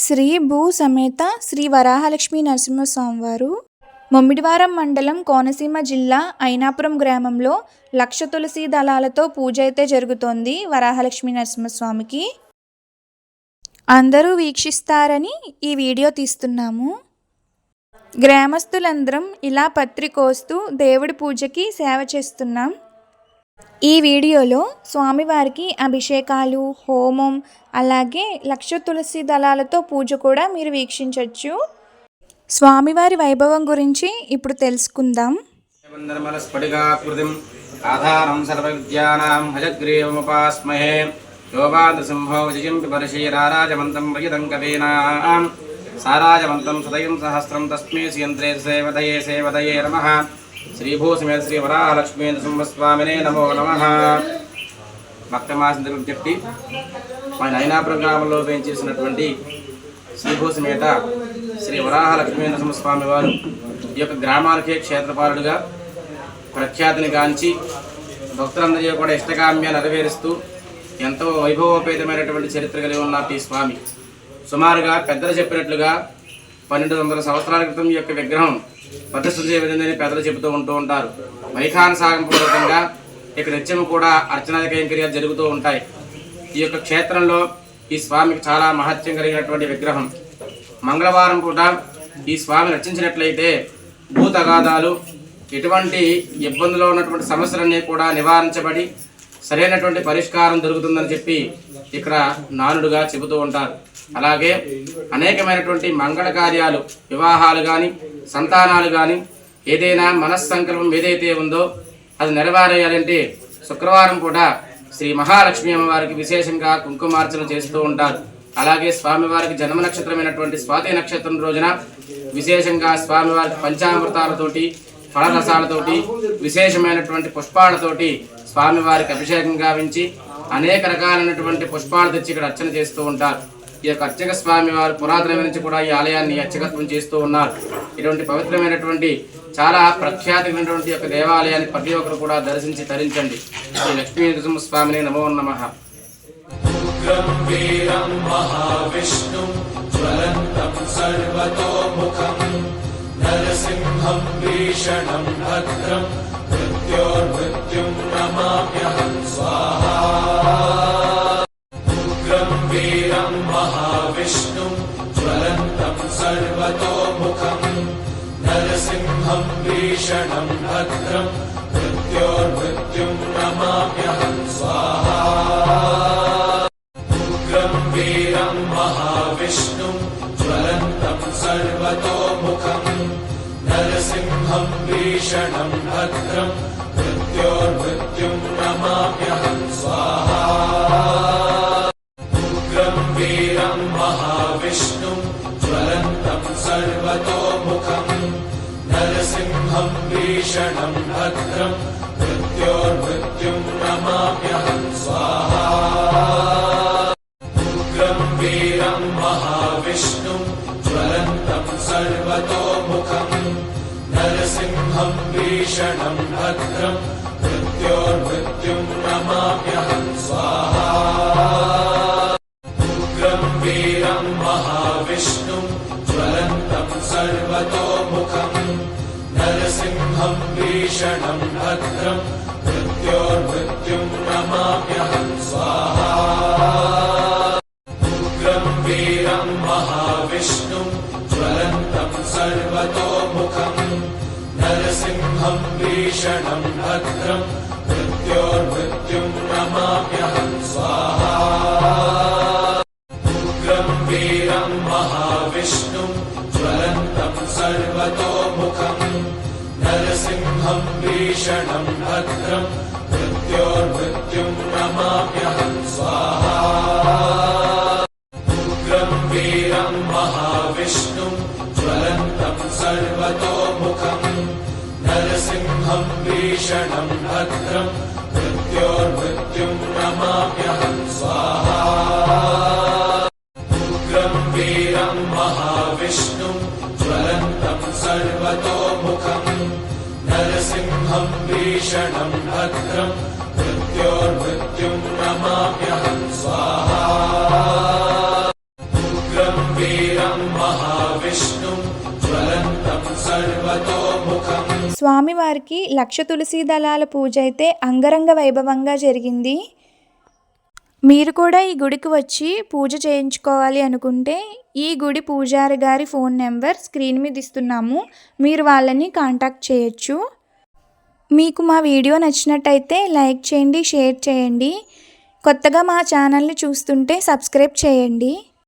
శ్రీ భూ సమేత శ్రీ వరాహలక్ష్మీ నరసింహస్వామివారు. మొమ్మిడివారం మండలం కోనసీమ జిల్లా అయినాపురం గ్రామంలో లక్ష తులసి దళాలతో పూజ అయితే జరుగుతోంది వరాహలక్ష్మీ నరసింహస్వామికి. అందరూ వీక్షిస్తారని ఈ వీడియో తీస్తున్నాము. గ్రామస్తులందరం ఇలా పత్రికోస్తూ దేవుడి పూజకి సేవ చేస్తున్నాం. ఈ వీడియోలో స్వామివారికి అభిషేకాలు హోమం అలాగే లక్ష తులసి దళాలతో పూజ కూడా మీరు వీక్షించవచ్చు స్వామివారి వైభవం గురించి ఇప్పుడు తెలుసుకుందాం. నిర్మలస్ఫటికాకృతిం ఆధారం సర్వవిద్యానాం హజగ్రీవముపాస్మహే. యోగాదసింహో విజయం పిపరిశీరారాజమంతం ప్రయుతం కవీనాం. సారాజమంతం సదయం సహస్రం తస్మే యంత్రే సేవదయే సేవదయే నమ. శ్రీభూసమేత శ్రీ వరాహలక్ష్మీంద్ర సింహస్వామినే నమో నమ. భక్తమాసం చెప్పి ఆయన నయనాపురం గ్రామంలో వేయించేసినటువంటి శ్రీభూసమేత శ్రీ వరాహలక్ష్మీంద్ర సింహస్వామి వారు ఈ యొక్క గ్రామాలకే క్షేత్రపాలుడుగా ప్రఖ్యాతిని గాంచి భక్తులందరి కూడా ఇష్టకామ్య నెరవేరుస్తూ ఎంతో వైభవోపేతమైనటువంటి చరిత్ర కలిగి ఉన్న ఈ స్వామి. సుమారుగా పెద్దలు చెప్పినట్లుగా పన్నెండు వందల సంవత్సరాల క్రితం ఈ యొక్క విగ్రహం ప్రతిష్ఠ విధంగా పెద్దలు చెబుతూ ఉంటూ ఉంటారు. వైఖాన సాగంపూర్వకంగా ఇక్కడ నిత్యం కూడా అర్చనా కైంకర్యాలు జరుగుతూ ఉంటాయి. ఈ యొక్క క్షేత్రంలో ఈ స్వామికి చాలా మహత్యం కలిగినటువంటి విగ్రహం. మంగళవారం పూట ఈ స్వామిని రచించినట్లయితే భూతగాదాలు ఎటువంటి ఇబ్బందులో ఉన్నటువంటి సమస్యలన్నీ కూడా నివారించబడి సరైనటువంటి పరిష్కారం దొరుకుతుందని చెప్పి ఇక్కడ నానుడుగా చెబుతూ ఉంటారు. అలాగే అనేకమైనటువంటి మంగళ కార్యాలు వివాహాలు కానీ సంతానాలు కానీ ఏదైనా మనస్సంకల్పం ఏదైతే ఉందో అది నెరవేరేయాలంటే శుక్రవారం కూడా శ్రీ మహాలక్ష్మి అమ్మవారికి విశేషంగా కుంకుమార్చన చేస్తూ ఉంటారు. అలాగే స్వామివారికి జన్మ నక్షత్రమైనటువంటి స్వాతి నక్షత్రం రోజున విశేషంగా స్వామివారికి పంచామృతాలతోటి ఫలరసాలతోటి విశేషమైనటువంటి పుష్పాలతోటి స్వామివారికి అభిషేకం గావించి అనేక రకాలైనటువంటి పుష్పాలు తెచ్చి ఇక్కడ అర్చన చేస్తూ ఉంటారు. ఈ యొక్క అర్చక స్వామి వారు పురాతన నుంచి కూడా ఈ ఆలయాన్ని అర్చకత్వం చేస్తూ ఉన్నారు. ఇటువంటి పవిత్రమైనటువంటి చాలా ప్రఖ్యాతమైనటువంటి యొక్క దేవాలయాన్ని ప్రతి ఒక్కరు కూడా దర్శించి తరించండి. శ్రీ లక్ష్మీ నృసింహ స్వామిని నమో నమ. నరసింహం భీషణం భద్రం మృత్యోర్మృత్యుం నమామ్యహం. महाविष्णुं ज्वलन्तं सर्वतोमुखम् नरसिंहं भीषणं भद्रं मृत्योर्मृत्युं नमाम्यहं स्वाहा उग्रं वीरं महाविष्णुं ज्वलन्तं सर्वतोमुखम् नरसिंहं भीषणं भद्रं मृत्योर्मृत्युं नमाम्यहं ज्वलन्तम् सर्वतोमुखम् नर भद्रम् मृत्योर्मृत्युम् नमाम्यहम् स्वाहा। उग्रम् वीरम् महाविष्णुम् ज्वलन्तम् सर्वतोमुखम् नर सिंहम् भद्रम् मृत्योर्मृत्युम् नमाम्यहम् स्वाहा। विष्णुम् ज्वलन्तम् सर्वतोमुखम् नरसिंहम् भीषणम् भद्रम् मृत्योर्मृत्युम् नमाम्यहम् स्वाहा। उग्रम् वीरम् महाविष्णुम् ज्वलन्तम् सर्वतोमुखम् नरसिंहम् भीषणम् भद्रम् मृत्योर्मृत्युम् नमाम्यहम् सर्वतोमुखम् नरसिंहम् भीषणम् भद्रम् मृत्योर्मृत्युम् नमाम्यहम् स्वाहा। उग्रम् वीरम् महाविष्णुम् ज्वलन्तम् सर्वतोमुखम् नरसिंहम् भीषणम् भद्रम् मृत्योर्मृत्युम् नमाम्यहम् सर्वतोमुखम् नरसिंहं भीषणं भद्रं मृत्योर्मृत्युं नमाम्यहं स्वाहा उग्रं वीरं महाविष्णुम् ज्वलन्तम् सर्वतोमुखम् స్వామివారికి లక్ష తులసి దళాల పూజ అయితే అంగరంగ వైభవంగా జరిగింది మీరు కూడా ఈ గుడికి వచ్చి పూజ చేయించుకోవాలి అనుకుంటే ఈ గుడి పూజారి గారి ఫోన్ నెంబర్ స్క్రీన్ మీద ఇస్తున్నాము. మీరు వాళ్ళని కాంటాక్ట్ చేయొచ్చు. మీకు మా వీడియో నచ్చినట్టయితే లైక్ చేయండి షేర్ చేయండి. కొత్తగా మా ఛానల్ని చూస్తుంటే సబ్స్క్రైబ్ చేయండి.